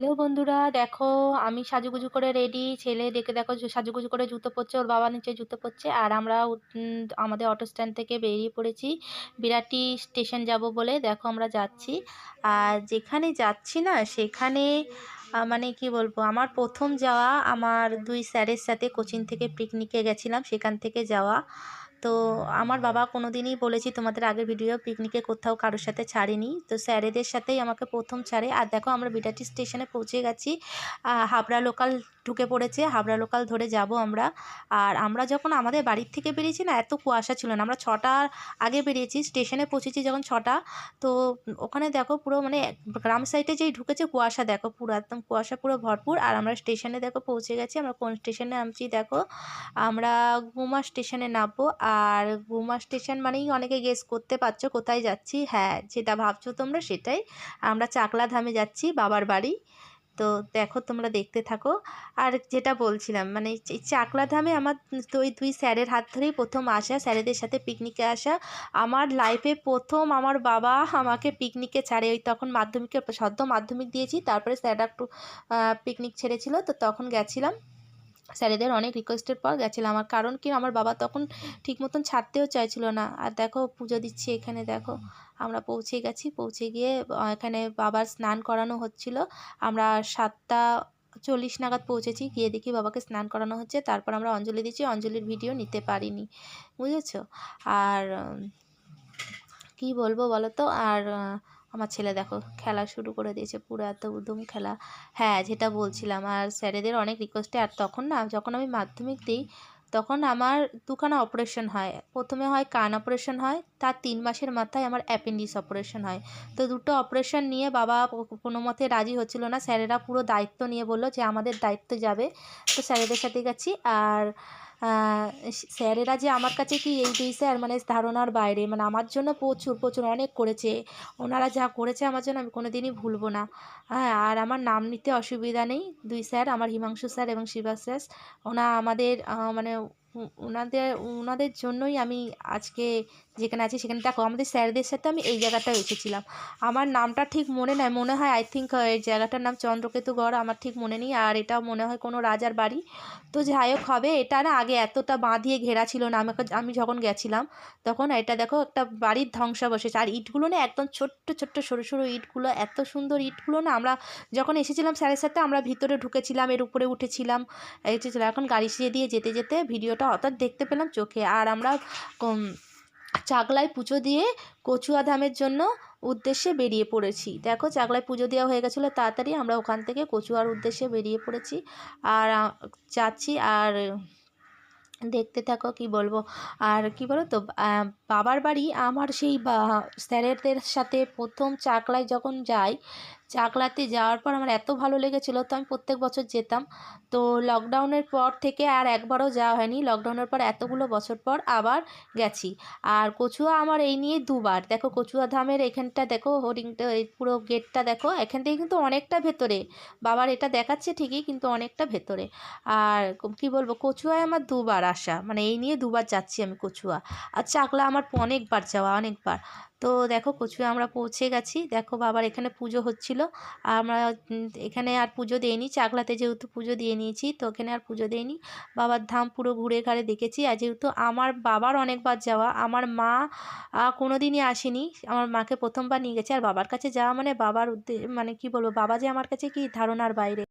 Hello বন্ধুরা, দেখো, আমি সাজুগুজু করে রেডি ছেলে দেখে দেখো সাজুগুজু করে জুতো পরছে, ওর বাবা নিচে জুতো পরছে, আর আমরা আমাদের অটো স্ট্যান্ড থেকে বেরিয়ে পড়েছি, বিরাটি স্টেশন যাব বলে, দেখো আমরা যাচ্ছি, আর যেখানে যাচ্ছি না, সেখানে মানে কি বলব, আমার প্রথম যাওয়া, আমার দুই স্যারের সাথে কোচিং থেকে পিকনিকে গেছিলাম, সেখান থেকে যাওয়া তো আমার বাবা কোনো দিনই বলেছি, তোমাদের আগের ভিডিও পিকনিকে কোথাও কারোর সাথে ছাড়েনি। তো স্যারেদের সাথেই আমাকে প্রথম ছাড়ে। আর দেখো, আমরা বিরাটি স্টেশনে পৌঁছে গেছি। হাবড়া লোকাল ঢুকে পড়েছে। হাবড়া লোকাল ধরে যাব আমরা। আর আমরা যখন আমাদের বাড়ির থেকে বেরিয়েছি না, এত কুয়াশা ছিল না। আমরা ছটার আগে বেরিয়েছি স্টেশনে পৌঁছেছি যখন ছটা। তো ওখানে দেখো পুরো মানে গ্রাম সাইডে যেই ঢুকেছে, কুয়াশা দেখো পুরো, একদম কুয়াশা পুরো ভরপুর। আর আমরা স্টেশনে দেখো পৌঁছে গেছি। আমরা কোন স্টেশনে নামছি দেখো, আমরা গুমা স্টেশনে নামবো। আর গুমা স্টেশন মানেই অনেকে গেস করতে পারছ কোথায় যাচ্ছি। হ্যাঁ যেটা ভাবছ তোমরা সেটাই। আমরা চাকলা ধামে যাচ্ছি, বাবার বাড়ি। তো দেখো, তোমরা দেখতে থাকো। আর যেটা বলছিলাম মানে এই চাকলা ধামে আমার ওই দুই স্যারের হাত ধরেই প্রথম আসা, স্যারেদের সাথে পিকনিকে আসা। আমার লাইফে প্রথম আমার বাবা আমাকে পিকনিকে ছাড়ে। ওই তখন মাধ্যমিকে সদ্য মাধ্যমিক দিয়েছি, তারপরে স্যাররা একটু পিকনিক ছেড়েছিল। তো তখন গেছিলাম। স্যারেদের অনেক রিকোয়েস্টের পর গেছিলাম আমার। কারণ কি? আমার বাবা তখন ঠিক মতন ছাড়তেও চাইছিল না। আর দেখো, পুজো দিচ্ছি এখানে, দেখো। আমরা পৌঁছে গেছি, পৌঁছে গিয়ে এখানে বাবার স্নান করানো হচ্ছিল। আমরা সাতটা চল্লিশ নাগাদ পৌঁছেছি, গিয়ে দেখি বাবাকে স্নান করানো হচ্ছে। তারপর আমরা অঞ্জলি দিচ্ছি, অঞ্জলির ভিডিও নিতে পারিনি। বুঝেছ? আর কি বলব বলো তো? আর আমার ছেলে দেখো, খেলা শুরু করে দিয়েছে, পুরো এত উদম খেলা। হ্যাঁ যেটা বলছিলাম, আর স্যারেদের অনেক রিকোয়েস্টে আর তখন না, যখন আমি মাধ্যমিক দিই, তখন আমার দুখানা অপারেশন হয়। প্রথমে হয় কান অপারেশন হয়, তার তিন মাসের মাথায় আমার অ্যাপেন্ডিক্স অপারেশন হয়। তো দুটো অপারেশন নিয়ে বাবা কোনো মতে রাজি হচ্ছিল না, স্যারেরা পুরো দায়িত্ব নিয়ে বলল যে আমাদের দায়িত্ব যাবে। তো স্যারেদের সাথে গেছি, আর স্যারেরা যে আমার কাছে কি এই দুই স্যার মানে ধারণার বাইরে মানে আমার জন্য প্রচুর প্রচুর অনেক করেছে। ওনারা যা করেছে আমার জন্য আমি কোনো দিনই ভুলবো না। হ্যাঁ আর আমার নাম নিতে অসুবিধা নেই। দুই স্যার, আমার হিমাংশু স্যার এবং শিবাস স্যার। ওনা আমাদের মানে ওনাদের ওনাদের জন্যই আমি আজকে যেখানে আছি সেখানে, দেখো আমাদের স্যারদের সাথে আমি এই জায়গাটায় এসেছিলাম। আমার নামটা ঠিক মনে নাই, মনে হয় আই থিঙ্ক এই জায়গাটার নাম চন্দ্রকেতুগড় আমার ঠিক মনে নেই, আর এটা মনে হয় কোনো রাজার বাড়ি। তো যাই হোক, হবে, এটা না আগে এতটা বাঁ দিয়ে ঘেরা ছিল না, আমাকে, আমি যখন গেছিলাম, তখন এটা দেখো একটা বাড়ির ধ্বংসাবশেষ, আর ইটগুলো না একদম ছোট্ট ছোট্ট, সরু সরু ইটগুলো, এত সুন্দর ইটগুলো না আমরা যখন এসেছিলাম স্যারের সাথে, আমরা ভিতরে ঢুকেছিলাম, এর উপরে উঠেছিলাম এসেছিলাম এখন গাড়ি দিয়ে যেতে যেতে, ভিডিওটা অর্থাৎ দেখতে পেলাম চোখে। আর আমরা উম, চাকলায় পুজো দিয়ে কচুয়া ধামের জন্য উদ্দেশ্যে বেরিয়ে পড়েছি। দেখো চাকলায় পুজো দেওয়া হয়ে গেছিল তাড়াতাড়ি আমরা ওখান থেকে কচুয়ার উদ্দেশ্যে বেরিয়ে পড়েছি। আর যাচ্ছি আর দেখতে থাকো কি বলব? আর কি বলো তো বাবার বাড়ি আমার সেই স্যারেদের সাথে প্রথম চাকলায় যখন যাই চাকলাতে যাওয়ার পর আমার এত ভালো লেগেছিলো তো আমি প্রত্যেক বছর যেতাম। তো লকডাউনের পর থেকে আর একবারও যাওয়া হয়নি। লকডাউনের পর এতগুলো বছর পর আবার গেছি। আর কচুয়া আমার এই নিয়ে দুবার। দেখো কচুয়া ধামের এখানটা দেখো হোর্ডিংটা এই পুরো গেটটা দেখো, এখান থেকে কিন্তু অনেকটা ভেতরে। বাবার এটা দেখাচ্ছে ঠিকই, কিন্তু অনেকটা ভেতরে। আর কি বলব, কচুয়ায় আমার দুবার আসা। মানে এই নিয়ে দুবার যাচ্ছি আমি কচুয়া। আর চাকলা আমার অনেকবার যাওয়া, অনেকবার। তো দেখো কচুয়া আমরা পৌঁছে গেছি। দেখো বাবার এখানে পুজো হচ্ছিল। আর আমরা এখানে আর পুজো দিইনি। চাকলাতে যেহেতু পুজো দিয়ে নিয়েছি, তো ওখানে আর পুজো দিইনি। বাবার ধাম পুরো ঘুরে ঘাড়ে দেখেছি। আর যেহেতু আমার বাবার অনেকবার যাওয়া, আমার মা কোনো দিনই আসেনি। আমার মাকে প্রথমবার নিয়ে গেছে। আর বাবার কাছে যাওয়া মানে বাবার উদ্দে মানে কি বলব, বাবা যে আমার কাছে কি ধারণার বাইরে।